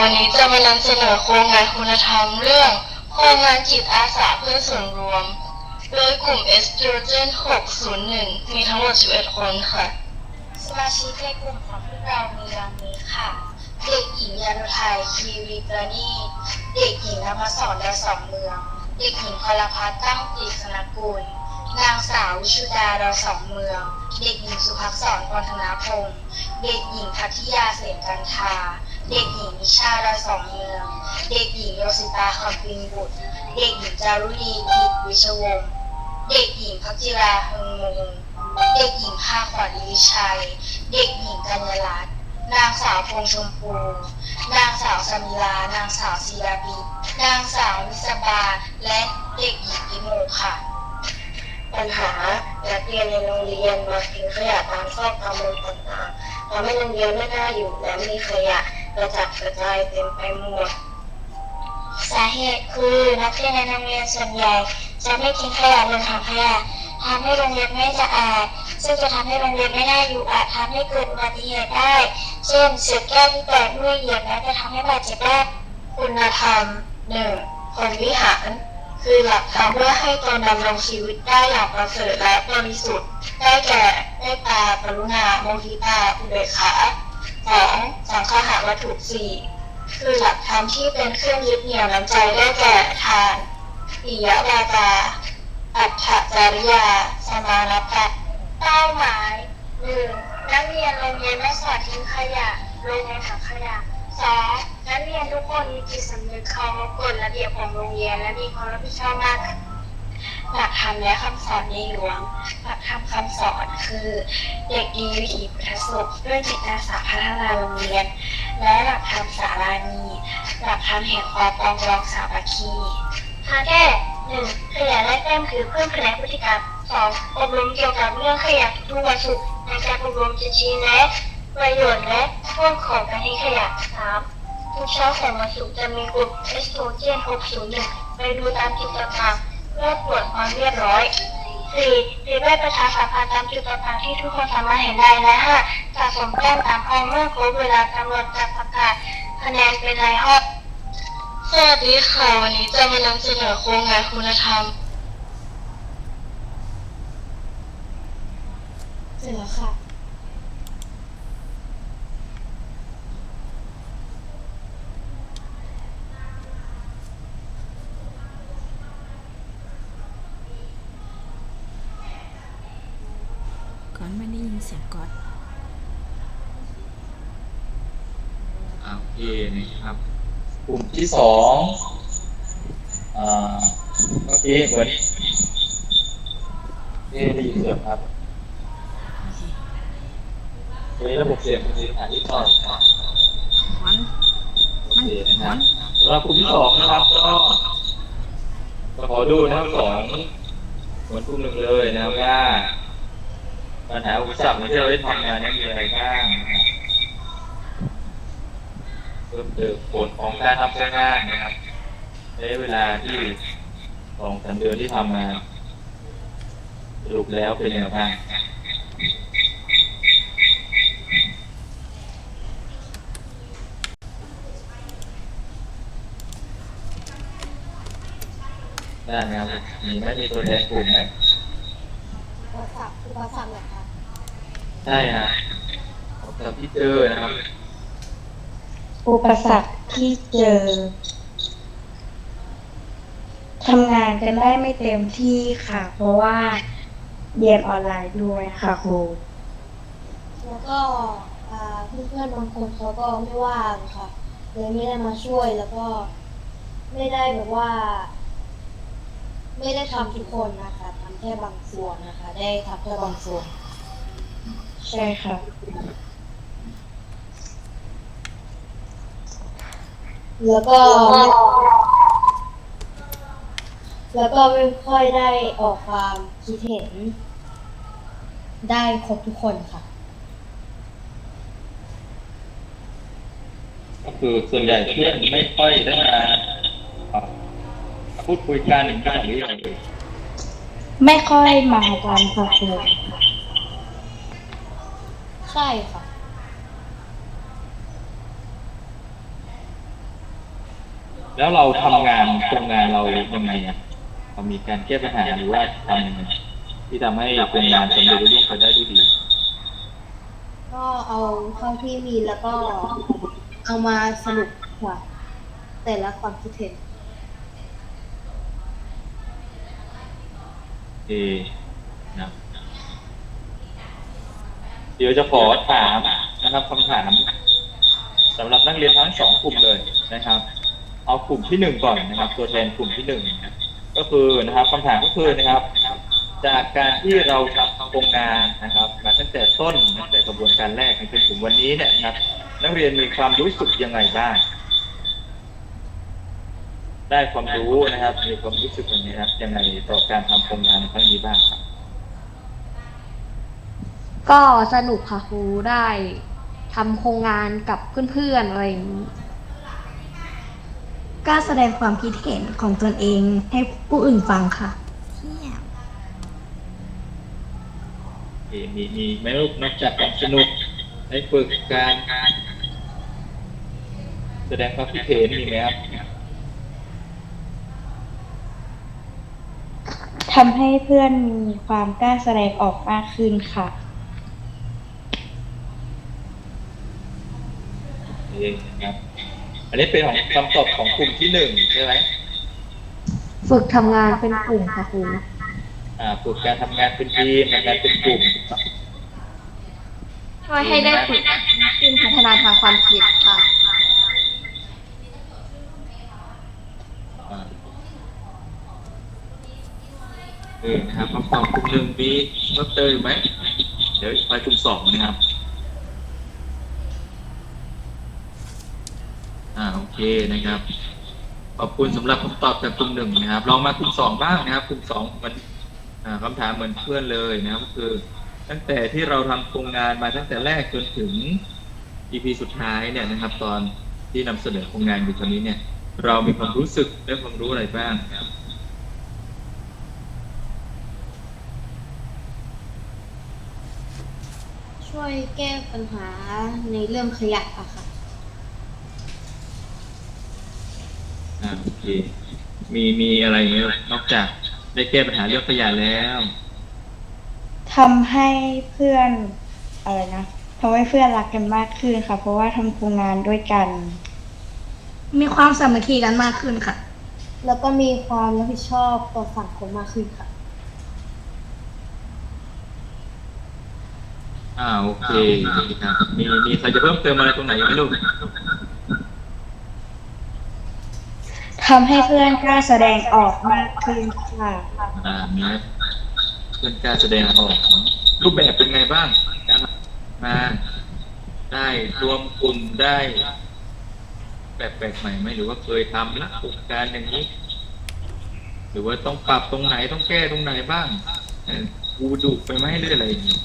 วันนี้จะมานำเสนอโครงงานคุณธรรมเรื่อง โครงงานจิตอาสาเพื่อส่วนรวม โดยกลุ่ม Estrogen 601 มีทั้งหมด 11 คนค่ะ สมาชิกในกลุ่มของพวกเรามีดังนี้ค่ะ เด็กหญิงยานุไทยคีรีประณีตเด็กหญิงนภศรดาสองเมือง เด็กหญิงพลพัฒน์ตั้งตีสนกุลนางสาววิชุดาดาสองเมือง เด็กหญิงสุภักษรพรธนาพงศ์เด็กหญิงพัทยาเสนกันทา เด็กหญิงนิชาดาสองเมือง เด็กหญิงโยสิตาคำปิงบุตร เด็กหญิงจารุณีกิจวิชวงศ์เด็กหญิงพักจิราเฮงมงเด็กหญิงภาขวัญลิชัย เด็กหญิงกัญญาลัตน์นางสาวพงษ์ชมพู นางสาวสมิลา นางสาวศิลาบิดนางสาววิสบา และเด็กหญิงอิโมค่ะปัญหานักเรียนในโรงเรียนมาทิ้งขยะตามซอกตามมุมต่างๆทำให้โรงเรียนไม่น่าอยู่และมีขยะ กระจัดกระจายเต็มไปหมด สาเหตุคือนักเรียนในโรงเรียนส่วนใหญ่ จะไม่ทิ้งขยะลงถังขยะทำให้โรงเรียนไม่สะอาด ซึ่งจะทำให้โรงเรียนไม่น่าอยู่อาจทำให้เกิดอุบัติเหตุได้ เช่นเศษแก้วที่แตกด้วยเหยียบแล้วจะทำให้บาดเจ็บได้ คุณธรรมหนึ่งผลวิหาร คือหลักธรรมเพื่อให้ตนดำรงชีวิตได้อย่างประเสริฐและบริสุทธิ์ ได้แก่เมตตากรุณาโมทิตาอุเบกขา สองสังฆะวัตถุสี่คือหลักธรรมที่เป็นเครื่องยึดเหนี่ยวน้ำใจได้แก่ทานปิยวาจาอัตถจริยา สมานตะเป้าหมายหนึ่งนักเรียนโรงเรียนไม่สอดทิ้งขยะลงในถังขยะสองนักเรียนทุกคนมีจิตสำนึกเคารพกฎระเบียบของโรงเรียนและมีความรับผิดชอบมาก หลักธรรมและคำสอนในหลวง หลักธรรมคำสอนคือ เด็กดีวิถีพุทธสุขด้วยจิตอาสาพัฒนาโรงเรียน และหลักธรรมสารานี หลักธรรมแห่งความปรองดองสามัคคีทาแก้หนึ่งขยะและแต้มคือเพิ่มคะแนนพฤติกรรมสองอบรมเกี่ยวกับเรื่องขยะทุกวันศุกร์ในการอบรมจะชี้แนะประโยชน์และโทษของการทิ้งขยะสามทุกเช้าของวันศุกร์จะมีกลุ่มเอสโตรเจน601ไปดูตามจุดต่างๆ เพื่อตรวจความเรียบร้อยสี่ติดไว้ประชาสัมพันธ์ตามจุดต่างๆที่ทุกคนสามารถเห็นได้และห้าสะสมแต้มตามห้องเมื่อครบเวลากำหนดจะประกาศคะแนนเป็นรายห้องสวัสดีค่ะวันนี้จะมานำเสนอโครงงานคุณธรรมเสร็จแล้วค่ะ ก่อนไม่ได้ยินเสียงก๊อต อ่าโอเคนะครับ ก ลุ่มที่สองอ่าโอเควันนี้นี่ได้ยินเสียงครับโอเควันนี้ระบบเสียงเป็นเสียงฐานที่สองครับมันโอเคนะครับสำหรับกลุ่มที่สองนะครับก็ก็ขอดูนะครับสองเหมือนกลุ่มหนึ่งเลยนะครับว่าปัญหาอุปสรรคที่เราได้ทำงานนี้มีอะไรบ้างนะครับ เพิ่มเติมผลของการทำงานนะครับใช้เวลาที่สองสามเดือนที่ทำมาสรุปแล้วเป็นยังไงบ้างได้ไหมครับมีไหม่มีตัวแทนกลุ่มไหมอุปสรรคอุปสรรคเหรอคะใช่ฮะกับที่เจอนะครับ อุปสรรคที่เจอทำงานกันได้ไม่เต็มที่ค่ะ เพราะว่าเรียนออนไลน์ด้วยค่ะครูแล้วก็อ่าเพื่อนๆบางคนเขาก็ไม่ว่างค่ะเลยไม่ได้มาช่วยแล้วก็ไม่ได้แบบว่า ไม่ได้ทำทุกคนนะคะทำแค่บางส่วนนะคะ ได้ทำแค่บางส่วน ใช่ค่ะ แล้วก็ไม่แล้วก็ไม่ค่อยได้ออกความคิดเห็น ได้ครบทุกคนค่ะ ก็คือส่วนใหญ่เพื่อนไม่ค่อยได้มาอ่าพูดคุยกันกันหรืออย่างอื่นไม่ค่อยมากันค่ะครูใช่ค่ะ แล้วเราทำงานโครงงานเรายังไงอะเรามีการแก้ปัญหาหรือว่าทำยังไงที่ทำให้โครงงานสำเร็จรุ่งไปได้ด้วยดีก็เอาเท่าที่มีแล้วก็เอามาสรุปกว่าแต่ละความคิดเห็นเอนะเดี๋ยวจะขอถามนะครับคำถามสำหรับนักเรียนทั้งสองกลุ่มเลยนะครับ เอากลุ่มที่หนึ่งก่อนนะครับ ตัวแทนกลุ่มที่หนึ่งก็คือนะครับคำถามก็คือนะครับ จากการที่เราทำโครงงานนะครับ มาตั้งแต่ต้นตั้งแต่กระบวนการแรกจนถึงวันนี้เนี่ยนะครับ นักเรียนมีความรู้สึกยังไงบ้างได้ความรู้นะครับมีความรู้สึกยังไงครับยังไงต่อการทำโครงงานในครั้งนี้บ้างครับ ก็สนุกค่ะครูได้ทำโครงงานกับเพื่อนๆอะไรอย่างนี้ กล้าแสดงความคิดเห็นของตนเอง ให้ผู้อื่นฟังค่ะเที่ยมโอเคมีมีไหมลูกนอกจากความสนุกได้ฝึกการแสดงความคิดเห็นมีไหมครับทำให้เพื่อนมีความกล้าแสดงออกมากขึ้นค่ะเองนะครับ อันนี้เป็นของคำตอบของกลุ่มที่หนึ่งใช่ไหมฝึกทำงานเป็นกลุ่มค่ะครูอ่าฝึกการทำงานเป็นทีมทำงานเป็นกลุ่ม ช่วยให้ได้ฝึกขึ้นพัฒนาทางความคิดค่ะอ่าเออนะครับคำตอบกลุ่มหนึ่งมีเพิ่มเติมอีกไหมเดี๋ยวไปกลุ่มสองนะครับ อ่าโอเคนะครับ ขอบคุณสำหรับคำตอบจากกลุ่มหนึ่งนะครับ ลองมากลุ่มสองบ้างนะครับกลุ่มสองมันอ่าคำถามเหมือนเพื่อนเลยนะครับก็คือ ตั้งแต่ที่เราทำโครงงานมาตั้งแต่แรกจนถึง EP สุดท้ายเนี่ยนะครับ ตอนที่นำเสนอโครงงานอยู่ตอนนี้เนี่ย เรามีความรู้สึกและความรู้อะไรบ้างครับ ช่วยแก้ปัญหาในเรื่องขยะอะค่ะ อ่าโอเคมีมีอะไรไหมนอกจากได้แก้ปัญหาเรื่องขยะแล้วทำให้เพื่อนอะไรนะทำให้เพื่อนรักกันมากขึ้นค่ะ เพราะว่าทำโครงงานด้วยกัน มีความสามัคคีกันมากขึ้นค่ะ แล้วก็มีความรับผิดชอบต่อสังคมมากขึ้นค่ะ อ่าโอเคครับมีมีใครจะเพิ่มเติมอะไรตรงไหนอีกไหมลูก ทำให้เพื่อนกล้าแสดงออกมากขึ้นค่ะ อ่ามีเพื่อนกล้ารแสดงออก รูปแบบเป็นไงบ้างการมาได้รวมกลุ่มได้ แบบแปลกใหม่ไหมหรือว่าเคยทำละโครงการอย่างนี้ หรือว่าต้องปรับตรงไหนต้องแก้ตรงไหนบ้างเออกูดุไปไหมหรืออะไรอย่างนี้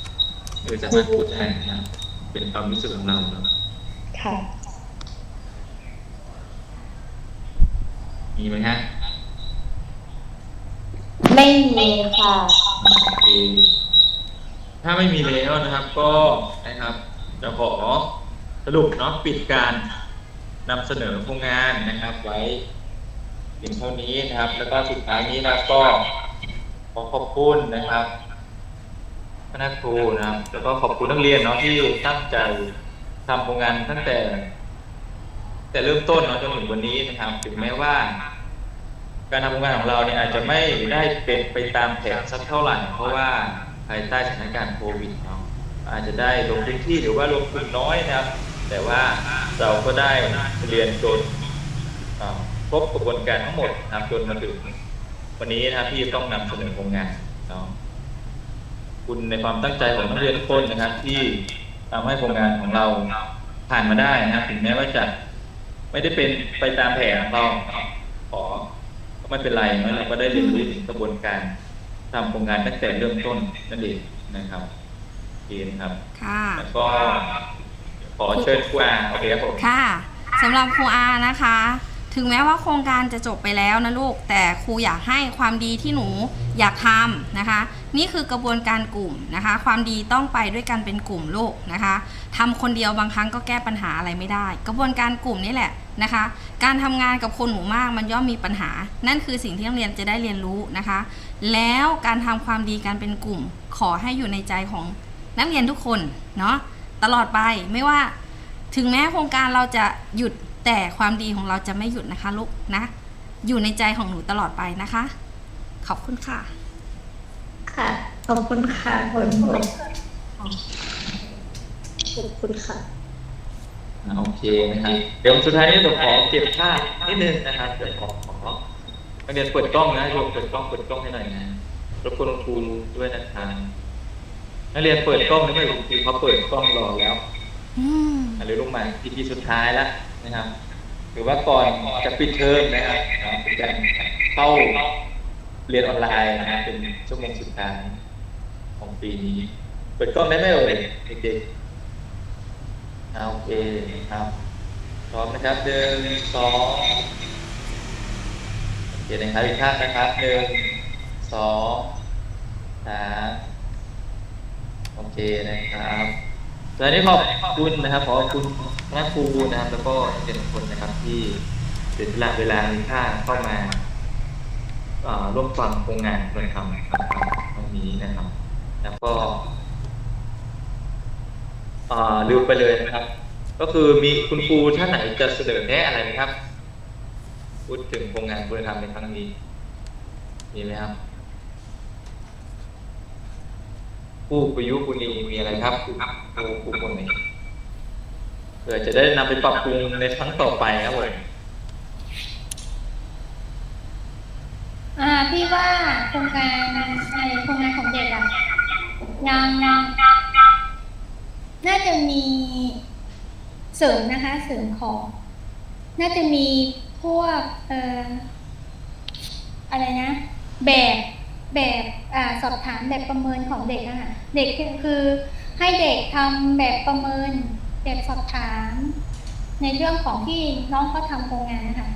เออจะมาพูดแทนนะเป็นความรู้สึกของเราเนอะค่ะ มีไหมฮะไม่มีค่ะ โอเคถ้าไม่มีแล้วนะครับ ก็นะครับ จะขอสรุปเนาะปิดการนำเสนอโครงงานนะครับ ไว้เพียงเท่านี้นะครับ แล้วก็สุดท้ายนี้นะครับก็ขอขอบคุณนะครับคณะครูนะครับ แล้วก็ขอบคุณนักเรียนเนาะที่ตั้งใจทำโครงงานตั้งแต่ แต่เริ่มต้นเนาะจนถึงวันนี้นะครับ ถึงแม้ว่า การทำงานของเราเนี่ยอาจจะไม่ได้เป็นไปตามแผนสักเท่าไหร่ เพราะว่าภายใต้สถานการณ์โควิดเนาะอาจจะได้ลงพื้นที่หรือว่าลงทุนน้อยนะครับ แต่ว่าเราก็ได้เรียนจนครบกระบวนการทั้งหมดนะครับจนมาถึงวันนี้นะครับที่ต้องนำเสนอโครงงานเนาะคุณในความตั้งใจของนักเรียนทุกคนนะครับ ที่ทำให้โครงงานของเราผ่านมาได้นะครับ ถึงแม้ว่าจะไม่ได้เป็นไปตามแผนของเราขอ ไม่เป็นไรเนอะเราก็ได้เรียนรู้ถึงกระบวนการทำโครงงานตั้งแต่เริ่มต้นนั่นเองนะครับโอเคนะครับ ค่ะ แล้วก็ขอเชิญครูอาโอเคครับผม ค่ะสำหรับครูอานะคะ ถึงแม้ว่าโครงการจะจบไปแล้วนะลูก แต่ครูอยากให้ความดีที่หนูอยากทำนะคะ นี่คือกระบวนการกลุ่มนะคะ ความดีต้องไปด้วยกันเป็นกลุ่มลูกนะคะทำคนเดียวบางครั้งก็แก้ปัญหาอะไรไม่ได้ กระบวนการกลุ่มนี่แหละ นะคะ การทำงานกับคนหมู่มากมันย่อมมีปัญหา นั่นคือสิ่งที่นักเรียนจะได้เรียนรู้นะคะ แล้วการทำความดีการเป็นกลุ่ม ขอให้อยู่ในใจของนักเรียนทุกคนเนาะตลอดไปไม่ว่าถึงแม้โครงการเราจะหยุดแต่ความดีของเราจะไม่หยุดนะคะลูกนะ อยู่ในใจของหนูตลอดไปนะคะ ขอบคุณค่ะ ค่ะขอบคุณค่ะคุณครูขอบคุณค่ะ อ่าโอเคนะครับเดี๋ยวสุดท้ายนี้ผมขอเก็บภาพนิดนึงนะครับเดี๋ยวขอขอนักเรียนเปิดกล้องนะโยมเปิดกล้องเปิดกล้องให้หน่อยนะรบกวนครูด้วยนะครับนักเรียนเปิดกล้องนี่ไม่ถูกคือเขาเปิดกล้องรอแล้วอืมอันนี้ลงมาที่ที่สุดท้ายแล้วนะครับ หรือว่าก่อนจะปิดเทอมนะครับอ่าเป็นการเข้าเรียนออนไลน์นะครับเป็นชั่วโมงสุดท้ายของปีนี้ เปิดกล้องได้ไหมเอ่ยเด็กๆอ่า โอเคครับพร้อมนะครับหนึ่งสองโอเคนะครับอีกท่านนะครับหนึ่งสองสามโอเคนะครับตอนนี้ขอบคุณนะครับขอบคุณคณะครูนะครับแล้วก็เป็นคนนะครับที่เป็นเวลาเวลามีค่าเข้ามาร่วมฟังโครงงานการทำนะครับวันนี้นะครับ แล้วก็ อ่าลืมไปเลยนะครับ ก็คือมีคุณครูท่านไหนจะเสนอแนะอะไรไหมครับ พูดถึงโครงงานคุณธรรมในครั้งนี้ มีไหมครับ ผู้ประยุกต์คุณนีมีอะไรครับครูครูครูคนไหนเพื่อจะได้นำไปปรับปรุงในครั้งต่อไปครับผมอ่าพี่ว่าโครงการไอโครงงานของเด็กอะยังยัง น่าจะมีเสริมนะคะเสริมของ น่าจะมีพวกเอ่ออะไรนะ แบบแบบอ่าสอบถามแบบประเมินของเด็กนะคะเด็กคือให้เด็กทำแบบประเมินแบบสอบถาม ในเรื่องของที่น้องเขาทำโครงงานนะคะ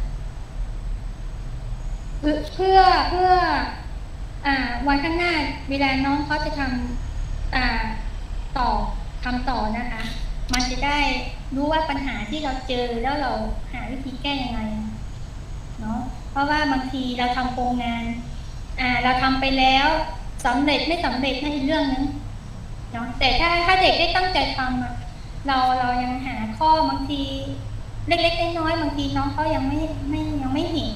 เพื่อเพื่อเพื่ออ่าวันข้างหน้าเวลาน้องเขาจะทำอ่าต่อ ทำต่อนะคะ มันจะได้รู้ว่าปัญหาที่เราเจอแล้วเราหาวิธีแก้ยังไงเนาะเพราะว่าบางทีเราทำโครงงานอ่าเราทำไปแล้วสำเร็จไม่สำเร็จนั่นอีกเรื่องนึงเนาะแต่ถ้าถ้าเด็กได้ตั้งใจทำอะเราเรายังหาข้อบางทีเล็กๆน้อยๆบางทีน้องเขายังไม่ไม่ยังไม่เห็น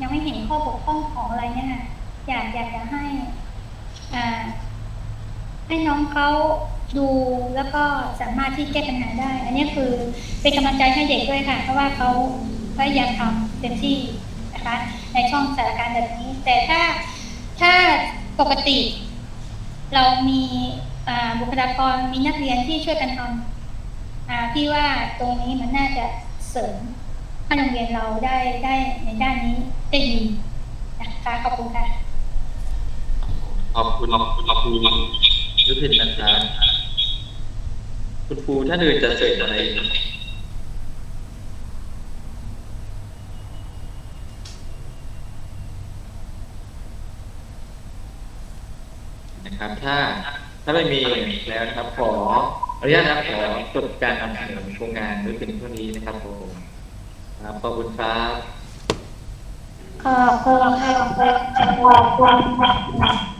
ยังไม่เห็นข้อบกพร่องของอะไรเนี่ยค่ะอยากอยากจะให้อ่าให้น้องเขา ดูแล้วก็สามารถที่แก้ปัญหาได้ อันนี้คือเป็นกำลังใจให้เด็กด้วยค่ะ เพราะว่าเขาพยายามทำเต็มที่นะคะในช่องสถานการณ์แบบนี้ แต่ถ้าถ้าปกติ เรามีบุคลากรมีนักเรียนที่ช่วยกันทำพี่ว่าตรงนี้มันน่าจะเสริมให้โรงเรียนเราได้ได้ในด้านนี้ได้ดีนะคะขอบคุณค่ะขอบคุณขอบคุณขอบคุณยุพินนะครับ คุณครูท่านอื่นจะเสริมอะไรนะครับ ถ้าถ้าไม่มีแล้วนะครับขออนุญาตนะครับขอจบการนำเสนอโครงงานด้วยเป็นเท่านี้นะครับผมครับขอบคุณครับขอบคุณค่ะขอบคุณค่ะ